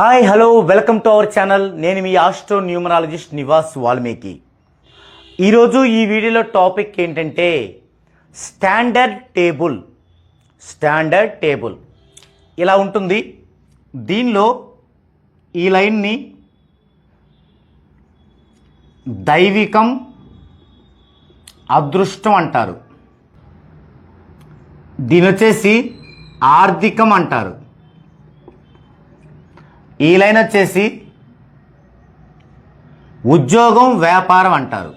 Hi hello welcome to our channel నేను మీ astro numerologist Nivas Valmiki ఈరోజు ఈ వీడియోలో టాపిక్ ఏంటంటే స్టాండర్డ్ టేబుల్ స్టాండర్డ్ టేబుల్ ఇలా ఉంటుంది. దీనిలో ఈ లైన్ని దైవికం అదృష్టం అంటారు. దీని వచ్చేసి ఆర్థికం అంటారు. ఈ లైన్ వచ్చేసి ఉద్యోగం వ్యాపారం అంటారు.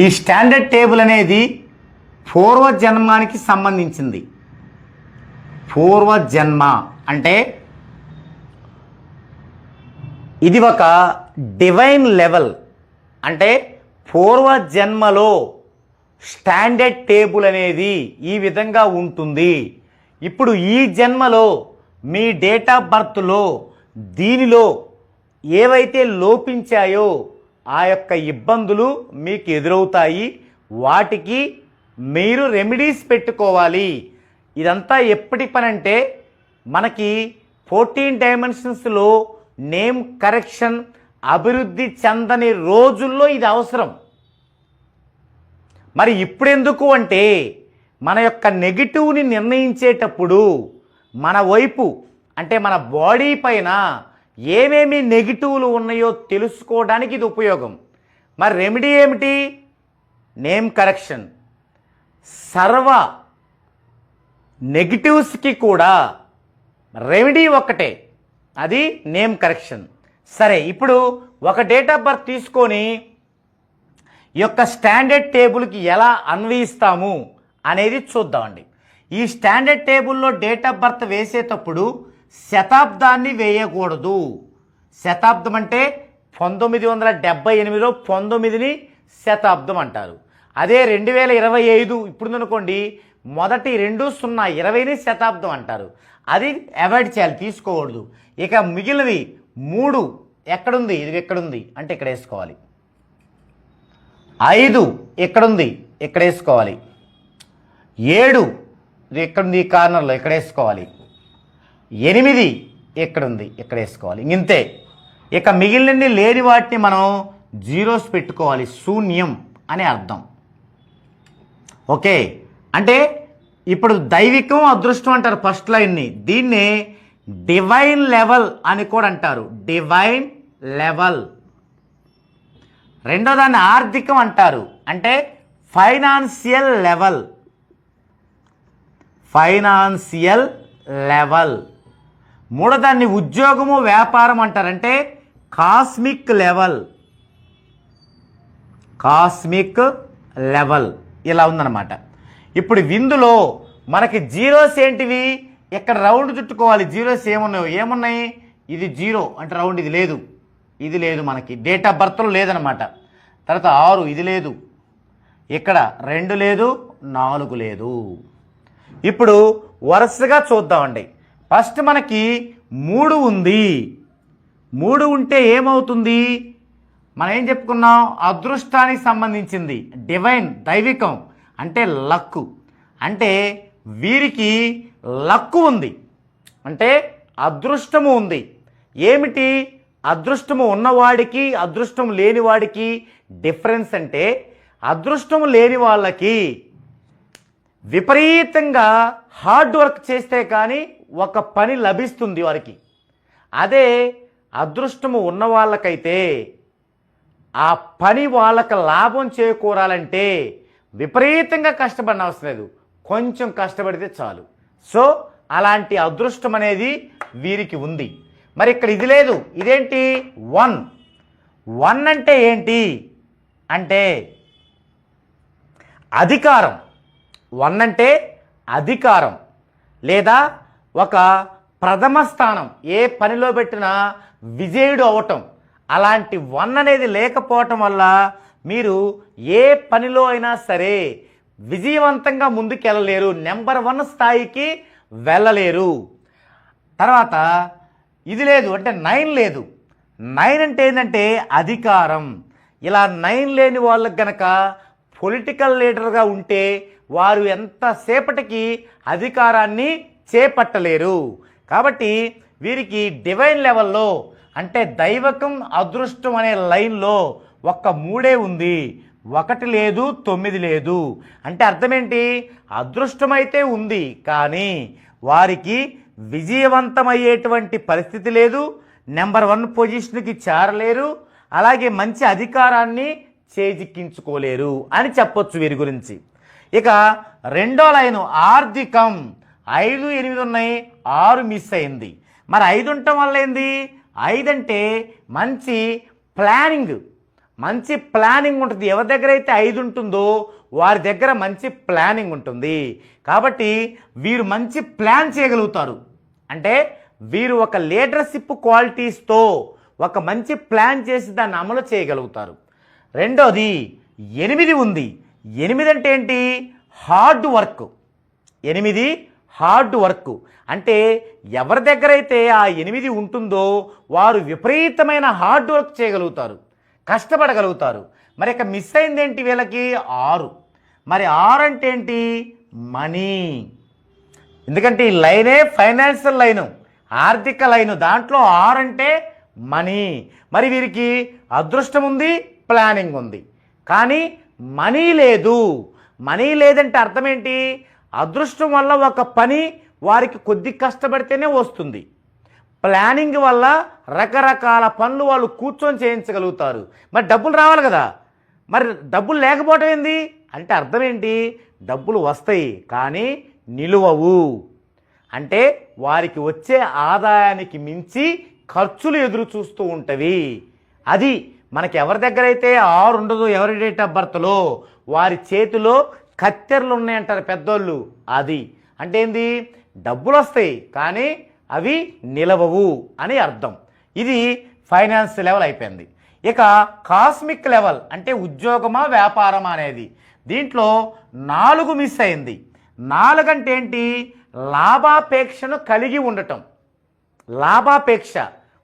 ఈ స్టాండర్డ్ టేబుల్ అనేది పూర్వజన్మానికి సంబంధించింది. పూర్వజన్మ అంటే ఇది ఒక డివైన్ లెవెల్ అంటే పూర్వజన్మలో స్టాండర్డ్ టేబుల్ అనేది ఈ విధంగా ఉంటుంది. ఇప్పుడు ఈ జన్మలో మీ డేట్ ఆఫ్ బర్త్లో దీనిలో ఏవైతే లోపించాయో ఆ యొక్క ఇబ్బందులు మీకు ఎదురవుతాయి. వాటికి మీరు రెమెడీస్ పెట్టుకోవాలి. ఇదంతా ఎప్పటి పని అంటే మనకి ఫోర్టీన్ డైమెన్షన్స్లో నేమ్ కరెక్షన్ అభివృద్ధి చెందని రోజుల్లో ఇది అవసరం. మరి ఇప్పుడెందుకు అంటే మన యొక్క నెగిటివ్ని నిర్ణయించేటప్పుడు మన వైపు అంటే మన బాడీ పైన ఏమేమి నెగిటివ్లు ఉన్నాయో తెలుసుకోవడానికి ఇది ఉపయోగం. మరి రెమెడీ ఏమిటి? నేమ్ కరెక్షన్ సర్వ నెగిటివ్స్కి కూడా రెమెడీ ఒక్కటే. అది నేమ్ కరెక్షన్ సరే ఇప్పుడు ఒక డేట్ ఆఫ్ బర్త్ తీసుకొని యొక్క స్టాండర్డ్ టేబుల్కి ఎలా అన్వయిస్తాము అనేది చూద్దామండి. ఈ స్టాండర్డ్ టేబుల్లో డేట్ ఆఫ్ బర్త్ వేసేటప్పుడు శతాబ్దాన్ని వేయకూడదు. శతాబ్దం అంటే పంతొమ్మిది వందల డెబ్బై ఎనిమిదిలో పంతొమ్మిదిని శతాబ్దం అంటారు. అదే రెండు వేల ఇరవై ఐదు ఇప్పుడు అనుకోండి మొదటి రెండు సున్నా ఇరవైని శతాబ్దం అంటారు. అది అవాయిడ్ చేయాలి తీసుకోకూడదు. ఇక మిగిలినవి మూడు ఎక్కడుంది? ఇది ఎక్కడుంది అంటే ఇక్కడ వేసుకోవాలి. ఐదు ఎక్కడుంది? ఇక్కడ వేసుకోవాలి ఏడు ఇది ఎక్కడుంది ఈ కార్నర్లో? ఇక్కడ వేసుకోవాలి ఎనిమిది ఎక్కడుంది? ఇక్కడ వేసుకోవాలి ఇంతే. ఇక మిగిలినన్ని లేని వాటిని మనం జీరోస్ పెట్టుకోవాలి. శూన్యం అనే అర్థం. ఓకే. అంటే ఇప్పుడు దైవికం అదృష్టం అంటారు ఫస్ట్ లైన్ని. దీన్ని డివైన్ లెవెల్ అని కూడా అంటారు. Divine level. రెండో దాన్ని ఆర్థికం అంటారు. అంటే ఫైనాన్షియల్ లెవెల్. Financial level. మూడో దాన్ని ఉద్యోగము వ్యాపారం అంటారంటే కాస్మిక్ లెవెల్. Cosmic level. ఇలా ఉందన్నమాట. ఇప్పుడు విందులో మనకి జీరోస్ ఏంటివి? ఇక్కడ రౌండ్ చుట్టుకోవాలి. జీరోస్ ఏమున్నాయో? ఏమున్నాయి? ఇది జీరో. అంటే రౌండ్ ఇది లేదు. ఇది లేదు మనకి. డేట్ ఆఫ్ బర్త్లో లేదనమాట. తర్వాత ఆరు ఇది లేదు. ఇక్కడ రెండు లేదు నాలుగు లేదు. ఇప్పుడు వరుసగా చూద్దామండి. ఫస్ట్ మనకి మూడు ఉంది. మూడు ఉంటే ఏమవుతుంది? మనం ఏం చెప్పుకున్నాం? అదృష్టానికి సంబంధించింది. డివైన్ దైవికం. అంటే లక్కు అంటే వీరికి లక్కు ఉంది. అంటే అదృష్టము ఉంది. ఏమిటి? అదృష్టము ఉన్నవాడికి అదృష్టం లేనివాడికి డిఫరెన్స్ అంటే అదృష్టం లేని వాళ్ళకి విపరీతంగా హార్డ్ వర్క్ చేస్తే కానీ ఒక పని లభిస్తుంది వారికి. అదే అదృష్టము ఉన్న వాళ్ళకైతే ఆ పని వాళ్ళకి లాభం చేకూరాలంటే విపరీతంగా కష్టపడిన అవసరం లేదు. కొంచెం కష్టపడితే చాలు. సో అలాంటి అదృష్టం అనేది వీరికి ఉంది. మరి ఇక్కడ ఇది లేదు. ఇదేంటి? వన్. వన్ అంటే ఏంటి? అంటే అధికారం. వన్ అంటే అధికారం. లేదా ఒక ప్రథమ స్థానం. ఏ పనిలో పెట్టినా విజయుడు అవటం. అలాంటి వన్ అనేది లేకపోవటం వల్ల మీరు ఏ పనిలో అయినా సరే విజయవంతంగా ముందుకెళ్ళలేరు. నెంబర్ వన్ స్థాయికి వెళ్ళలేరు. తర్వాత ఇది లేదు అంటే నైన్ లేదు. నైన్ అంటే ఏంటంటే అధికారం. ఇలా నైన్ లేని వాళ్ళకి గనక పొలిటికల్ లీడర్గా ఉంటే వారు ఎంతసేపటికి అధికారాన్ని చేపట్టలేరు. కాబట్టి వీరికి డివైన్ లెవెల్లో అంటే దైవకం అదృష్టం అనే లైన్లో ఒక్క మూడే ఉంది. ఒకటి లేదు తొమ్మిది లేదు. అంటే అర్థమేంటి అదృష్టమైతే ఉంది కానీ వారికి విజయవంతమయ్యేటువంటి పరిస్థితి లేదు. నెంబర్ వన్ పొజిషన్కి చేరలేరు. అలాగే మంచి అధికారాన్ని చేజిక్కించుకోలేరు అని చెప్పొచ్చు వీరి గురించి. ఇక రెండో లైను ఆర్థికం. ఐదు ఎనిమిది ఉన్నాయి ఆరు మిస్ అయింది. మరి ఐదు ఉండటం వల్ల ఏంది? ఐదు అంటే మంచి ప్లానింగ్ మంచి ప్లానింగ్ ఉంటుంది. ఎవరి దగ్గర అయితే ఐదు ఉంటుందో వారి దగ్గర మంచి ప్లానింగ్ ఉంటుంది. కాబట్టి వీరు మంచి ప్లాన్ చేయగలుగుతారు. అంటే వీరు ఒక లీడర్షిప్ క్వాలిటీస్తో ఒక మంచి ప్లాన్ చేసి దాన్ని అమలు చేయగలుగుతారు. రెండోది ఎనిమిది ఉంది. ఎనిమిది అంటే ఏంటి? Hard work. ఎనిమిది హార్డ్ వర్క్. అంటే ఎవరి దగ్గర అయితే ఆ ఎనిమిది ఉంటుందో వారు విపరీతమైన హార్డ్ వర్క్ చేయగలుగుతారు. కష్టపడగలుగుతారు. మరి ఇక మిస్ అయింది ఏంటి వీళ్ళకి? ఆరు. మరి ఆర్ అంటే ఏంటి మనీ. ఎందుకంటే ఈ లైనే ఫైనాన్షియల్ లైను ఆర్థిక లైను దాంట్లో ఆర్ అంటే మనీ. మరి వీరికి అదృష్టం ఉంది ప్లానింగ్ ఉంది. కానీ మనీ లేదు. మనీ లేదంటే అర్థం ఏంటి? అదృష్టం వల్ల ఒక పని వారికి కొద్ది కష్టపడితేనే వస్తుంది. ప్లానింగ్ వల్ల రకరకాల పనులు వాళ్ళు కూర్చొని చేయించగలుగుతారు. మరి డబ్బులు రావాలి కదా. మరి డబ్బులు లేకపోవటం ఏంది? అంటే అర్థం ఏంటి డబ్బులు వస్తాయి కానీ నిలువవు. అంటే వారికి వచ్చే ఆదాయానికి మించి ఖర్చులు ఎదురు చూస్తూ ఉంటవి. అది మనకి ఎవరి దగ్గర అయితే ఆరు ఉండదు ఎవరి డేట్ ఆఫ్ బర్త్లో వారి చేతిలో కత్తెరలు ఉన్నాయంటారు పెద్దోళ్ళు. అది అంటే ఏంది? డబ్బులు వస్తాయి కానీ అవి నిలవవు అని అర్థం. ఇది ఫైనాన్స్ లెవెల్ అయిపోయింది. ఇక కాస్మిక్ లెవెల్ అంటే ఉద్యోగమా వ్యాపారమా అనేది. దీంట్లో నాలుగు మిస్ అయింది. నాలుగంటే ఏంటి లాభాపేక్షను కలిగి ఉండటం. లాభాపేక్ష.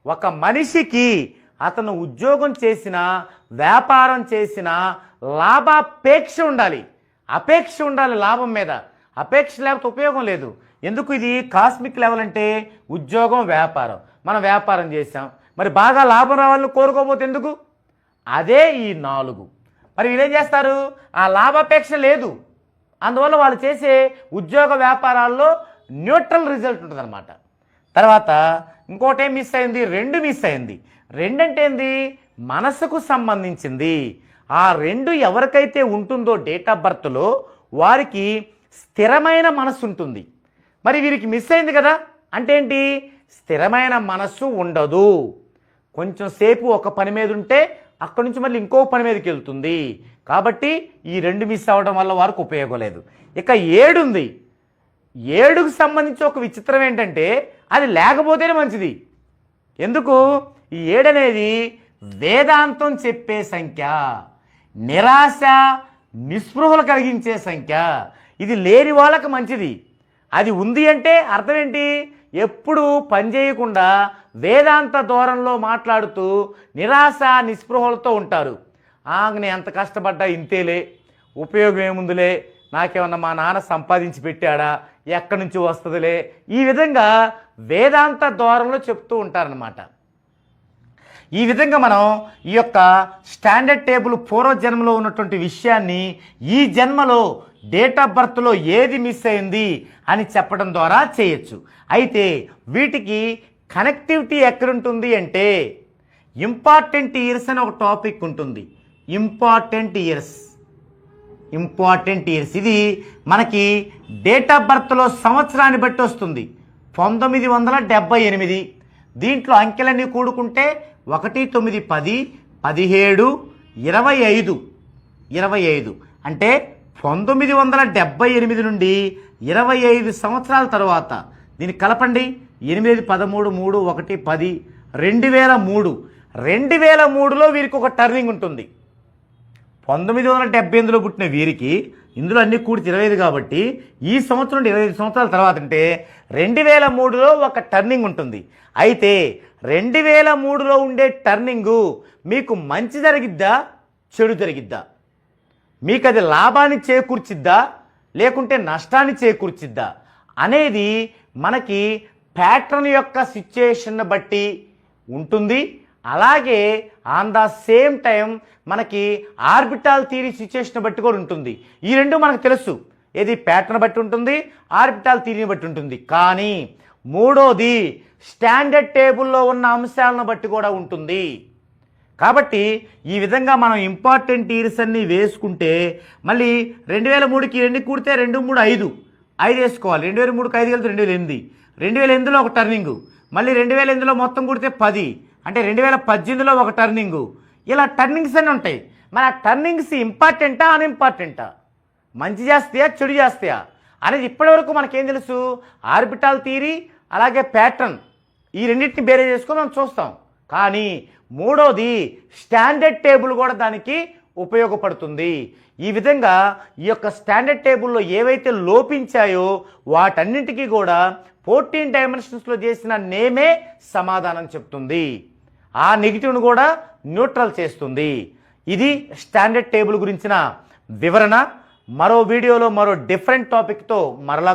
ఒక మనిషికి అతను ఉద్యోగం చేసిన వ్యాపారం చేసిన లాభాపేక్ష ఉండాలి. అపేక్ష ఉండాలి లాభం మీద. అపేక్ష లేకపోతే ఉపయోగం లేదు. ఎందుకు ఇది? కాస్మిక్ లెవెల్ అంటే ఉద్యోగం వ్యాపారం. మనం వ్యాపారం చేసాం మరి బాగా లాభం రావాలని కోరుకోకపోతే ఎందుకు? అదే ఈ నాలుగు. మరి వీళ్ళేం చేస్తారు? ఆ లాభాపేక్ష లేదు. అందువల్ల వాళ్ళు చేసే ఉద్యోగ వ్యాపారాల్లో న్యూట్రల్ రిజల్ట్ ఉంటుందన్నమాట. తర్వాత ఇంకోటేం మిస్ అయింది? రెండు మిస్ అయింది. రెండంటే ఏంది? మనసుకు సంబంధించింది. ఆ రెండు ఎవరికైతే ఉంటుందో డేట్ ఆఫ్ బర్త్లో వారికి స్థిరమైన మనసు ఉంటుంది. మరి వీరికి మిస్ అయింది కదా? అంటే ఏంటి? స్థిరమైన మనస్సు ఉండదు. కొంచెం సేపు ఒక పని మీద ఉంటే అక్కడి నుంచి మళ్ళీ ఇంకో పని మీదకి వెళ్తుంది. కాబట్టి ఈ రెండు మిస్ అవ్వడం వల్ల వారికి ఉపయోగం లేదు. ఇక ఏడు ఉంది. ఏడుకు సంబంధించి ఒక విచిత్రం ఏంటంటే అది లేకపోతేనే మంచిది. ఎందుకు? ఈ ఏడు అనేది వేదాంతం చెప్పే సంఖ్య. నిరాశ నిస్పృహలు కలిగించే సంఖ్య. ఇది లేని వాళ్ళకి మంచిది. అది ఉంది అంటే అర్థం ఏంటి? ఎప్పుడు పని చేయకుండా వేదాంత ధోరణిలో మాట్లాడుతూ నిరాశ నిస్పృహలతో ఉంటారు. "ఆ, నేను ఎంత కష్టపడ్డా ఇంతేలే. ఉపయోగం ఏముందిలే? నాకేమన్నా మా నాన్న సంపాదించి పెట్టాడా? ఎక్కడి నుంచి వస్తుందిలే? ఈ విధంగా వేదాంత ధోరణిలో చెప్తూ ఉంటారనమాట ఈ విధంగా మనం ఈ యొక్క స్టాండర్డ్ టేబుల్ పూర్వజన్మలో ఉన్నటువంటి విషయాన్ని ఈ జన్మలో డేట్ ఆఫ్ బర్త్లో ఏది మిస్ అయింది అని చెప్పడం ద్వారా చేయొచ్చు. అయితే వీటికి కనెక్టివిటీ ఎక్కడుంటుంది అంటే ఇంపార్టెంట్ ఇయర్స్ అని ఒక టాపిక్ ఉంటుంది. Important years. Important years. ఇది మనకి డేట్ ఆఫ్ బర్త్లో సంవత్సరాన్ని బట్టి వస్తుంది. పంతొమ్మిది వందల డెబ్బై ఎనిమిది. దీంట్లో అంకెలన్నీ కూడుకుంటే ఒకటి తొమ్మిది పది పదిహేడు ఇరవై ఐదు. ఇరవై ఐదు. అంటే పంతొమ్మిది వందల డెబ్బై ఎనిమిది నుండి ఇరవై ఐదు సంవత్సరాల తర్వాత. దీన్ని కలపండి. ఎనిమిది పదమూడు మూడు ఒకటి పది రెండు వేల మూడు. రెండు వేల మూడులో వీరికి ఒక టర్నింగ్ ఉంటుంది. పంతొమ్మిది వందల డెబ్బై ఎనిమిదిలో పుట్టిన వీరికి ఇందులో అన్ని కూడి ఇరవై ఐదు కాబట్టి ఈ సంవత్సరం ఇరవై ఐదు సంవత్సరాల తర్వాత అంటే రెండు వేల మూడులో ఒక టర్నింగ్ ఉంటుంది. అయితే రెండు వేల మూడులో ఉండే టర్నింగు మీకు మంచి జరిగిద్దా చెడు జరిగిద్దా? మీకు అది లాభాన్ని చేకూర్చిద్దా లేకుంటే నష్టాన్ని చేకూర్చిద్దా? అనేది మనకి ప్యాటర్న్ యొక్క సిచ్యుయేషన్ బట్టి ఉంటుంది. అలాగే ఆన్ ద సేమ్ టైం మనకి ఆర్బిటాల్ థీరీ సిచ్యుయేషన్ బట్టి కూడా ఉంటుంది. ఈ రెండు మనకు తెలుసు. ఏది ప్యాటర్న్ బట్టి ఉంటుంది ఆర్బిటాల్ థీరీని బట్టి ఉంటుంది. కానీ మూడోది స్టాండర్డ్ టేబుల్లో ఉన్న అంశాలను బట్టి కూడా ఉంటుంది. కాబట్టి ఈ విధంగా మనం ఇంపార్టెంట్ ఇయర్స్ అన్ని వేసుకుంటే మళ్ళీ రెండు వేల మూడుకి రెండు కూడితే రెండు మూడు ఐదు. ఐదు వేసుకోవాలి. రెండు వేల మూడుకి ఐదు వెళ్తే రెండు వేల ఎనిమిది. రెండు వేల ఎనిమిదిలో ఒక టర్నింగు. మళ్ళీ రెండు వేల ఎనిమిదిలో మొత్తం కుడితే పది. అంటే రెండు వేల పద్దెనిమిదిలో ఒక టర్నింగ్. ఇలా టర్నింగ్స్ అన్నీ ఉంటాయి. మన టర్నింగ్స్ ఇంపార్టెంటా అన్ఇంపార్టెంటా? మంచి చేస్తాయా చెడు చేస్తాయా? అనేది ఇప్పటివరకు మనకేం తెలుసు? ఆర్బిటాల్ థీరీ అలాగే ప్యాటర్న్. ఈ రెండింటిని బేరే చేసుకొని మనం చూస్తాం. కానీ మూడోది స్టాండర్డ్ టేబుల్ కూడా దానికి ఉపయోగపడుతుంది. ఈ విధంగా ఈ యొక్క స్టాండర్డ్ టేబుల్లో ఏవైతే లోపించాయో వాటన్నింటికీ కూడా ఫోర్టీన్ డైమెన్షన్స్లో చేసిన నేమే సమాధానం చెప్తుంది. ఆ నెగిటివ్ను కూడా న్యూట్రల్ చేస్తుంది. ఇది స్టాండర్డ్ టేబుల్ గురించిన వివరణ. మరో వీడియోలో మరో డిఫరెంట్ టాపిక్తో మరలా